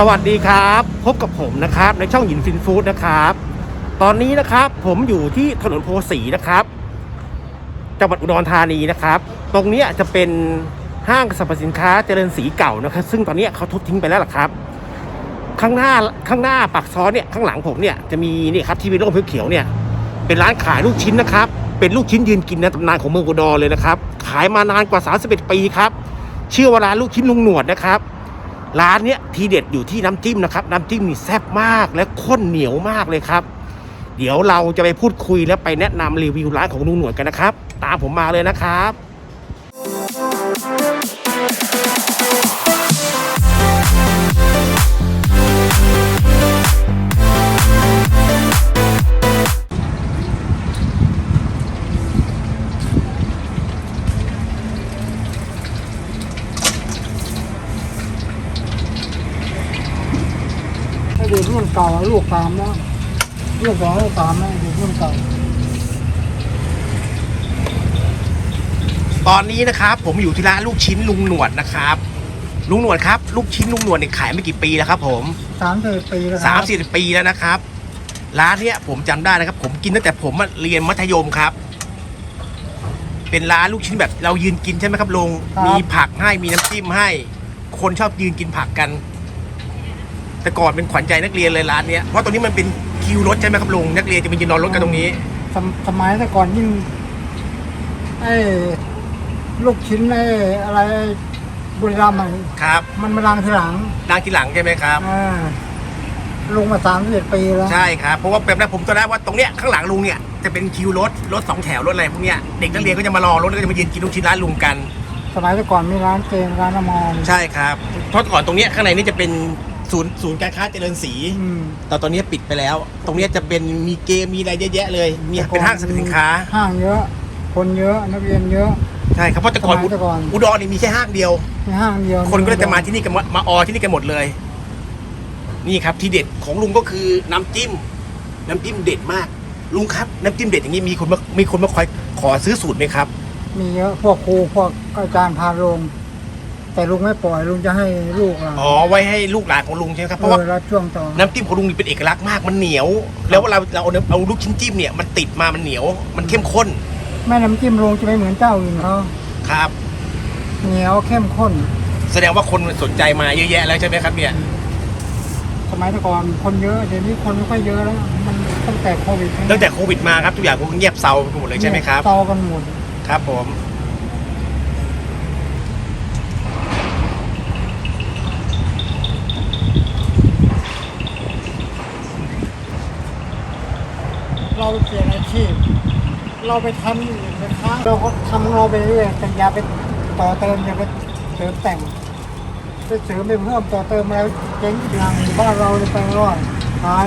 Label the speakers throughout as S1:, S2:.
S1: สวัสดีครับ พบกับผมนะครับ ในช่องหยินฟินฟู้ดนะครับ ตอนนี้นะครับผมอยู่ที่ถนนโพสีนะครับจังหวัดอุดรธานีนะครับ ตรงนี้จะเป็นห้างสรรพสินค้าเจริญสีเก่านะครับ ซึ่งตอนนี้เขาทุบทิ้งไปแล้วล่ะครับ ข้างหน้าข้างหน้าปากซอยเนี่ยข้างหลังผมเนี่ยจะมีนี่ครับที่เป็นร่มเขียวเนี่ย เป็นร้านขายลูกชิ้นนะครับ เป็นลูกชิ้นยืนกินในตำนานของเมืองอุดรเลยนะครับ ขายมานานกว่า 31 ปีครับ ชื่อว่าร้านลูกชิ้นลุงหนวดนะครับ ร้านเนี้ยทีเด็ดอยู่ที่น้ำจิ้มนะครับ น้ำจิ้มนี่แซ่บมากและข้นเหนียวมากเลยครับ เดี๋ยวเราจะไปพูดคุยและไปแนะนำรีวิวร้านของลุงหนวดกันนะครับ ตามผมมาเลยนะครับ
S2: แล้วไอ้เด็กรุ่นเก่า
S1: ตอนนี้นะครับ ผมอยู่ที่ร้านลูกชิ้นลุงหนวดนะครับ ลุงหนวดครับ ลูกชิ้นลุงหนวดเนี่ยขายไม่กี่ปีแล้วครับ ผม
S2: สามสิบปีแล้วค
S1: สา
S2: รั
S1: ม
S2: บ
S1: สี่ปีแล้วนะครับ ร้านเนี้ยผมจำได้นะครับ ผมกินตั้งแต่ผมอะเรียนมัธยมครับ เป็นร้านลูกชิ้นแบบเรายืนกินใช่ไหมครับลุงมีผักให้มีน้ำจิ้มให้ คนชอบยืนกินผักกัน แต่ก่อนเป็นขวัญใจนักเรียนเลยร้านเนี้ยเพราะตรงนี้มันเป็น คิวรถใช่ไหมครับลุงนักเรียนจะไปยืนรอรถกันตรงนี้
S2: สมสมัยแต่ก่อนยิ่งไอ้ลูกชิ้นไอ้อะไรบุรีรัมย์อะ
S1: ครับ
S2: มันมาดังทีหลัง
S1: ดังทีหลังใช่ไหมครับ
S2: อ่าลงมาสามสิบปีแล้ว
S1: ใช่ครับเพราะว่าเป็นนะผมตอนแรกว่าตรงเนี้ยข้างหลังลุงเนี่ยจะเป็นคิวรถรถสองแถวรถอะไรพวกเนี้ยเด็กนักเรียนก็จะมารอรถแล้วก็จะมายืนกินลูกชิ้นร้านลุงกัน
S2: สมัยแต่ก่อนมีร้านเกมร้านน้ำมอน
S1: ใช่ครับเพราะก่อนตรงเนี้ยข้างในนี่จะเป็น ศูนย์ศูนย์การค้าเจริญศรี
S2: อืม
S1: แต่ตอนนี้ปิดไปแล้ว ตรงเนี้ยจะเป็นมีเกมมีอะไรเยอะแยะเลย มีเป็นห้างสรรพสินค้า
S2: ห้างเยอะ คนเยอะนักเรียนเยอะ
S1: ใช่ครับเพราะแต่ก่อน
S2: สมัยแต่ก่อน
S1: อุดรนี่มีแค่ห้างเดียว
S2: มีห้างเดียว
S1: คนก็เลยจะมาที่นี่กันหมดมาออที่นี่กันหมดเลย นี่ครับที่เด็ดของลุงก็คือน้ำจิ้ม น้ำจิ้มเด็ดมาก ลุงครับ น้ำจิ้มเด็ดอย่างนี้มีคนมามีคนมาคอยขอซื้อสูตรไหมครับ
S2: มีเยอะพวกครูพวกอาจารย์พาลง แต่ลุงไม่ปล่อยลุงจะให้ลูกเรา
S1: อ๋อไว้ให้ลูกหลานของลุงใช่ไหมครับเพ
S2: เอ
S1: ราะว่า
S2: อรับช่วงต่อ
S1: น้ำจิ้มของลุงนี่เป็นเอกลักษณ์มากมันเหนียว แล้วเวลาเราเอาเอาลูกชิ้นจิ้มเนี่ยมันติดมามันเหนียว มันเข้มข้น
S2: แม่น้ำจิ้มลุงจะไม่เหมือนเจ้าอื่นเขา
S1: ครับ
S2: เหนียวเข้มข้น
S1: แสดงว่าคนสนใจมาเยอะแยะแล้วใช่ไหมครับเนี่ย
S2: สมัยแต่ก่อนคนเยอะเดี๋ยวนี้คนไม่ค่อยเยอะแล้ว มันตั้งแต่โควิด
S1: ตั้งแต่โควิดมาครับทุกอย่างก็เงียบเซาไปหมดเลยใช่ไหมครับ
S2: เตากันหมด
S1: ครับผม
S2: เราเปลี่ยนอาชีพ เราไปทำอื่นไปค้าเราก็ทำของเราไปเรื่อยแต่อย่าไปต่อเติมอย่าไปเสริมแต่งไปเสริมไปเพิ่มต่อเติมแล้วเจ๊งอีกอย่างบ้านเราเลยไปรอดตาย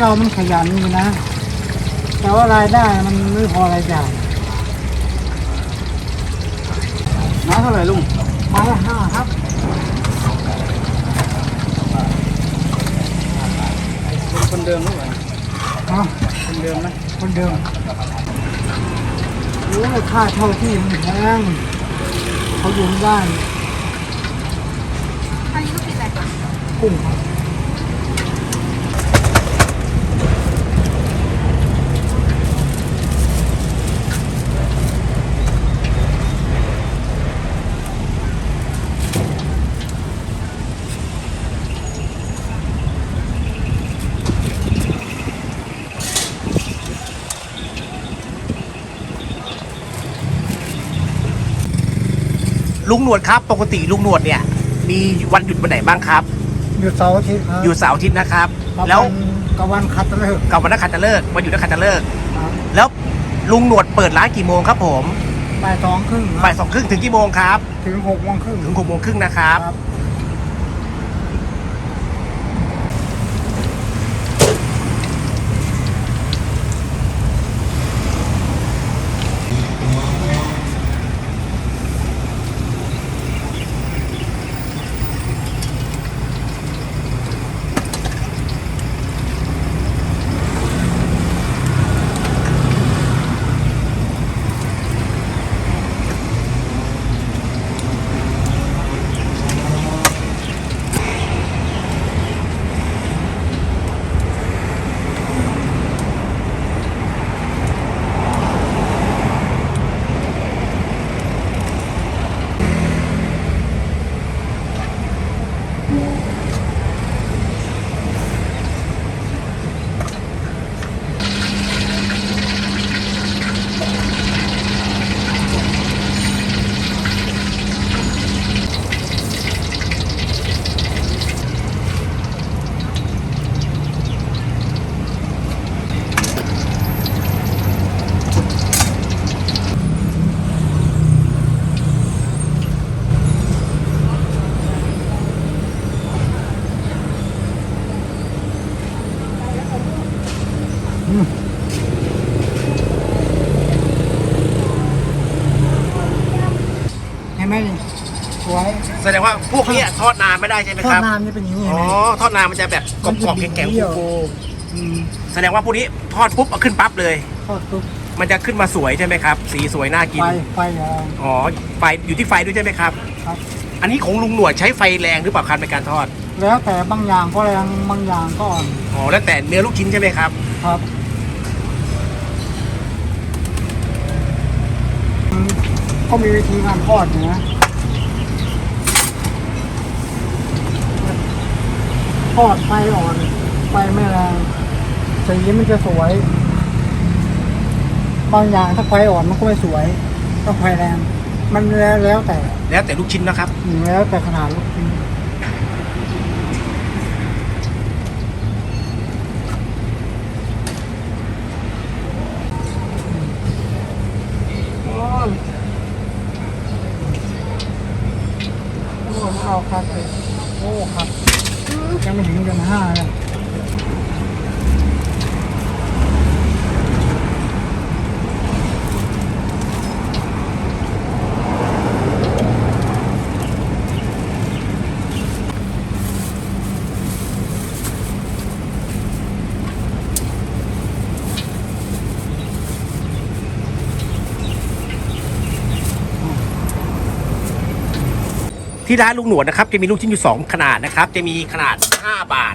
S2: เรามันขยันอยู่นะ แต่ว่ารายได้มันไม่พอรายจ่าย
S3: น้าเท่าไหร่ลุง
S2: มาละห้าครับ
S3: เป็นคนเดิมหรือเปล่า
S2: ฮะ
S3: คนเดิมนะ
S2: คนเดิมโอ้ยค่าเช่าที่มันแพงเขาอยู่ไม่ได้
S4: อันนี้ก็ปิดอะไรก่อน
S2: กุ้งครับ
S1: ลุงหนวดครับปกติลุงหนวดเนี่ย มีวันหยุดวันไหนบ้างครับ
S2: อยู่เสาร์อาทิตย์ครับ
S1: อยู่เสาร์อาทิตย์นะครับ
S2: กับ
S1: แล้ว
S2: นกับวันคัดเลิก
S1: กับวันนักขัตฤกษ์วันหยุดนักขัตฤกษ์
S2: ครับ
S1: แล้วลุงหนวดเปิดร้านกี่โมงครับผม
S2: บ่ายสองครึ่งครับ
S1: บ่ายสองครึ่งถึงกี่โมงครับ
S2: ถึงหกโมงครึ่ง
S1: ถึงหกโมงครึ่งนะครับ
S2: ครับ
S1: แสดงว่าพวกเนี้ยทอดนานไม่ได้ใช่ไหม
S2: ทอ
S1: ค
S2: ด
S1: รับ
S2: นานนี่เป็นอย่างนี้
S1: อ๋อ
S2: เห็นไหม
S1: ทอดนานมันจะแบบกรอบๆแข็ง
S2: มันจะเบี้ยว
S1: ๆฟู
S2: อืม
S1: ๆแสดงว่าพวกนี้ทอดปุ๊บเอาขึ้นปั๊บเลย
S2: ทอดปุ๊บ
S1: มันจะขึ้นมาสวยใช่ไหมครับ สีสวยน่ากิน
S2: ไฟไฟแรง
S1: อ๋อ ไฟอยู่ที่ไฟด้วยใช่ไหมครับ
S2: ครับ
S1: อันนี้ของลุงหนวดใช้ไฟแรงหรือเปล่าครับในการทอด
S2: แล้วแต่บางอย่างก็แรงบางอย่างก็อ่อน
S1: อ๋อ แล้วแต่เนื้อลูกชิ้นใช่ไหมครับ
S2: ครับอืม ก็มีวิธีการทอดอยู่นะทอดไฟอ่อนไฟไม่แรงสีมันจะสวย บางอย่างถ้าไฟอ่อนมันก็ไม่สวยต้องไฟแรง มันแล้วแล้วแต่
S1: แล้วแต่ลูกชิ้นนะครับ
S2: อืมแล้วแต่ขนาดลูกชิ้น โอ้เอาครับเลยโอ้ครับ ยังไม่ถึงเดือนห้าเลย
S1: ที่ร้านลุงหนวดนะครับ จะมีลูกชิ้นอยู่ 2 ขนาดนะครับ จะมีขนาด 5 บาท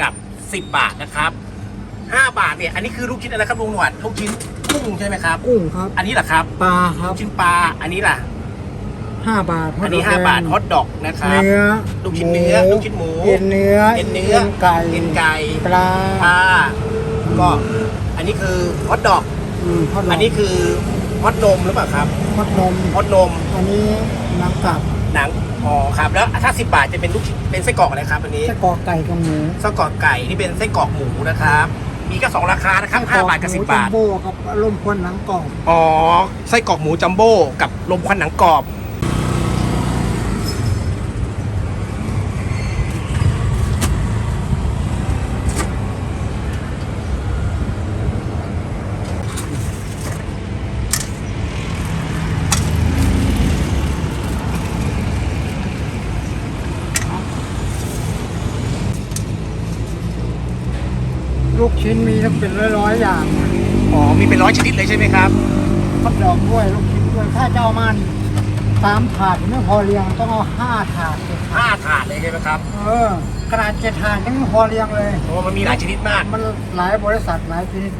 S1: กับ 10 บาทนะครับ 5 บาทเนี่ยอันนี้คือลูกชิ้นอะไรครับลุงหนวดลูกชิ้นกุ้งใช่ไหมครับ
S2: กุ้งครับ
S1: อันนี้เหรอครับ
S2: ปลาครับ
S1: ลูกชิ้นปลาอันนี้ล่ะ
S2: ห้าบาท
S1: อันนี้ 5 บาทฮอทดอกนะครับ
S2: เนื้อ
S1: ลูกชิ้นเนื้อลูกชิ้นหมู
S2: เอ็นเนื้อ
S1: เอ็นเนื้อ
S2: ไก่
S1: เอ็นไก่
S2: ปลา
S1: ปลาก็อันนี้คือฮอทดอก
S2: อืมทอด
S1: อันนี้คือฮอตนมหรือเปล่าครับ
S2: ทอดนม
S1: ฮอตนม
S2: อันนี้น้ำกลับ
S1: หนัง อ๋อครับแล้วถ้า10บาทจะเป็นลูกชิ้นเป็นไส้กรอกอะไรครับอันนี้
S2: ไส้กรอกไก่กับหมู
S1: ไส้กรอกไก่นี่เป็นไส้กรอกหมูนะครับ มีก็สองราคานะครับ
S2: ไส้กร
S1: 5บาทกับ
S2: หมู
S1: 10บาท
S2: จัมโบ้กับร่มควันหนังกรอบ
S1: อ๋อไส้กรอกหมูจัมโบ้กับลมควันหนังกรอบ
S2: ลูกชิ้นมีทั้งเป็นร้อยๆอย่าง
S1: อ๋อ มีเป็นร้อยชนิดเลยใช่ไหมครับ
S2: ทอดดอกด้วยลูกชิ้นด้วยถ้าจะเอามานี่สามถาดไม่พอเรียงต้องเอาห้าถาดเลย
S1: ห้าถาดเลยใช่ไหมครับ
S2: เออกระดาษเจ็ดถาดยังไม่พอเรียงเลย
S1: โอ้มันมีหลายชนิดมาก
S2: มันหลายบริษัทหลายชนิด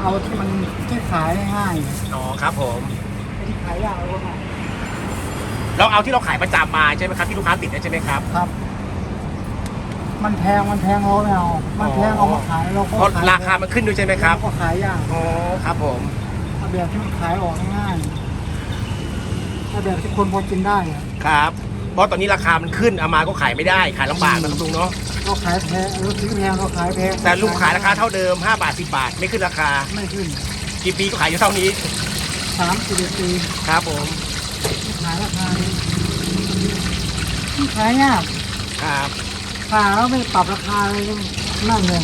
S2: เอาที่มันที่ขายง่าย
S1: อ๋อครับผม
S2: ๆที่ขายยากเลยว่า
S1: เราเอาที่เราขายประจำมาใช่ไหมครับที่ลูกค้าติดเนี่ยใช่ไหมครับ
S2: ครับ มันแพงมันแพงเราไม่เอามันแพงเอามาขายเราก็
S1: เพราะ
S2: ขาย
S1: ราคามันขึ้นด้วยใช่ไหมครับ
S2: เราก็ขายยาก
S1: อ๋อครับผม
S2: เอาแบบที่มันขายออกง่ายเอาแบบที่คนพอกินได้อะ
S1: ครับ เพราะตอนนี้ราคามันขึ้นเอามาก็ขายไม่ได้ขายลำบากนะครับลุงเนาะ
S2: เราขายแพงเราซื้อแพงเราขายแพง
S1: แต่ลุงขายราคาเท่าเดิม5บาท10บาทไม่ขึ้นราคา
S2: ไม่ขึ้น
S1: กี่ปีก็ขายอยู่เท่านี้
S2: สามสิบปี
S1: ครับผม
S2: ขายราคานี้ขายยาก
S1: ครับ
S2: ขาแล้วไม่ปรับราคาเลยนั่นเลย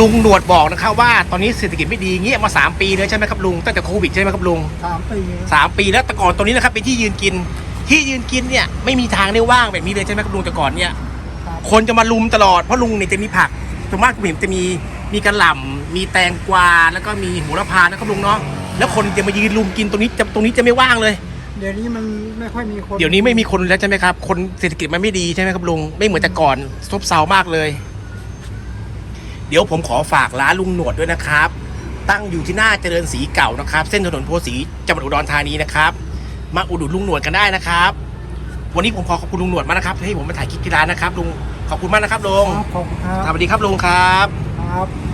S1: ลุงหนวดบอกนะครับว่าตอนนี้เศรษฐกิจไม่ดีเงี้ยมา 3 ปีแล้วใช่ไหมครับลุงตั้งแต่โควิดใช่ไหมครับลุง
S2: สามปี
S1: สามปีแล้วแต่ก่อนตรงนี้นะครับเป็นที่ยืนกิน ที่ยืนกินเนี่ยไม่มีทางได้ว่างแบบนี้เลยใช่ไหมครับลุงแต่ก่อนเนี่ยคนจะมาลุมตลอดเพราะลุงเนี่ยจะมีผักส่วนมากผมเห็นจะมีมีกระหล่ำมีแตงกวาแล้วก็มีโหระพานะครับลุงเนาะแล้วคนจะมายืนลุมกินตรงนี้จะตรงนี้จะไม่ว่างเลย
S2: เดี๋ยวนี้มันไม่ค่อยมีคน
S1: เดี๋ยวนี้ไม่มีคนแล้วใช่ไหมครับ คนเศรษฐกิจมันไม่ดีใช่ไหมครับลุงไม่เหมือนแต่ก่อนซบเซามากเลย เดี๋ยวผมขอฝากร้านลุงหนวดด้วยนะครับ ตั้งอยู่ที่หน้าเจริญศรีเก่านะครับ เส้นถนนโพสีจังหวัดอุดรธานีนะครับ มาอุดหนุนลุงหนวดกันได้นะครับ วันนี้ผมขอขอบคุณลุงหนวดมากนะครับที่ให้ผมมาถ่ายคลิปที่ร้านนะครับลุงขอบคุณมากนะครับลุง
S2: ครับขอบคุณครับ
S1: สวัสดีครับลุงครับ
S2: ครับ